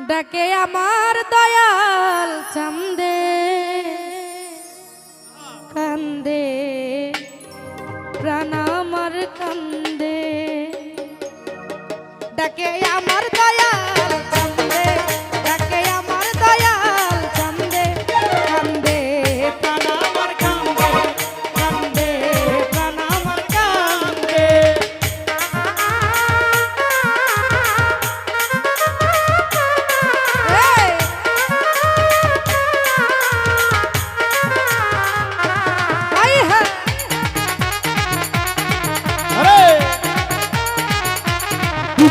ডাকে আমার দয়াল চান্দে কান্দে প্রাণ আমার কান্দে। ডাকে আমার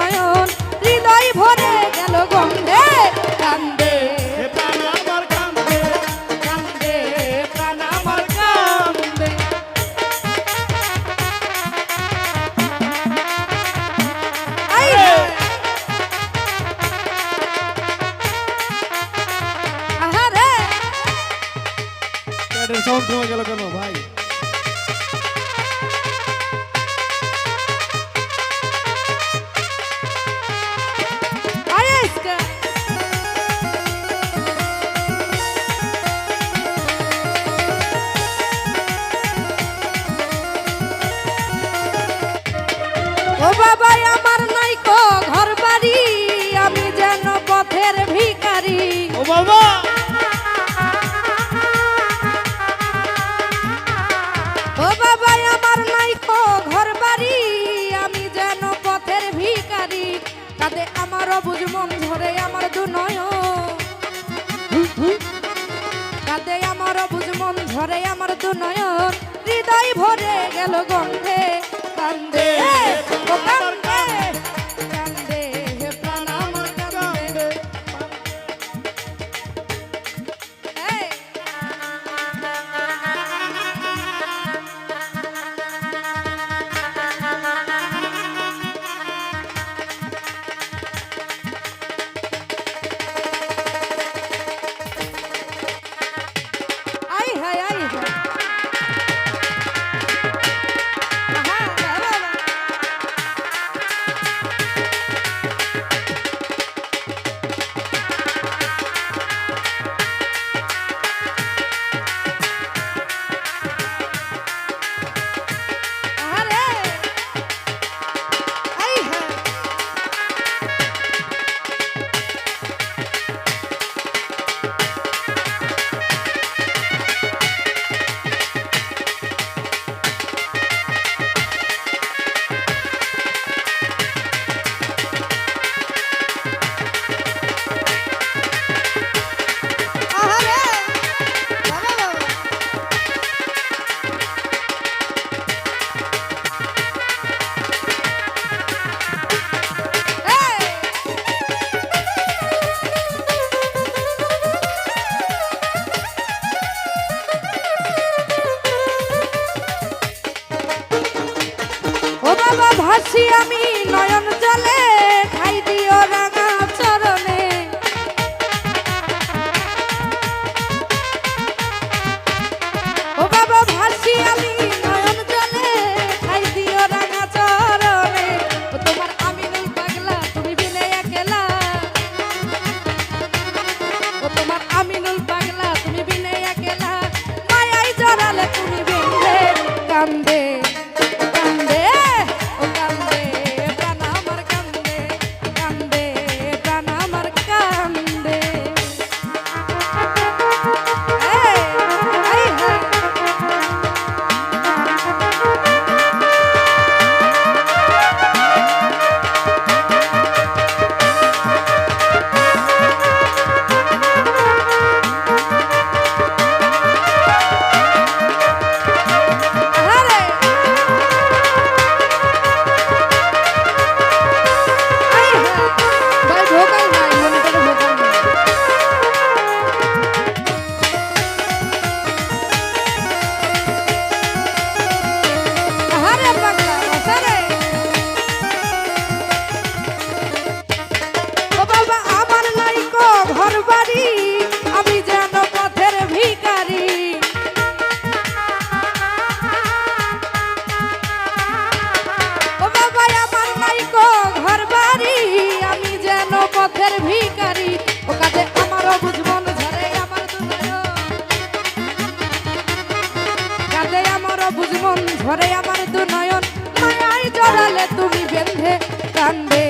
দুনয়ন হৃদয় ভরে গেল গন্ধে কান্দে এ প্রাণ আমার ও বাবা আমার নাই কো ঘর বাড়ি আমি যেন পথের ভিখারি। ও বাবা! ও বাবা আমার নাই কো ঘর বাড়ি আমি যেন পথের ভিখারি। কাঁদে আমার অবুঝ মন ধরে আমার দুনয় কাঁদে আমার অবুঝ মন ধরে আমার দুনয়ন। হৃদয় ভরে গেল গন্ধে কান্দে ভাসি আমি নয়ন জলে। ঝরে আমার দু নয়ন মায়ায় জড়ালে তুমি বেঁধে কান্দে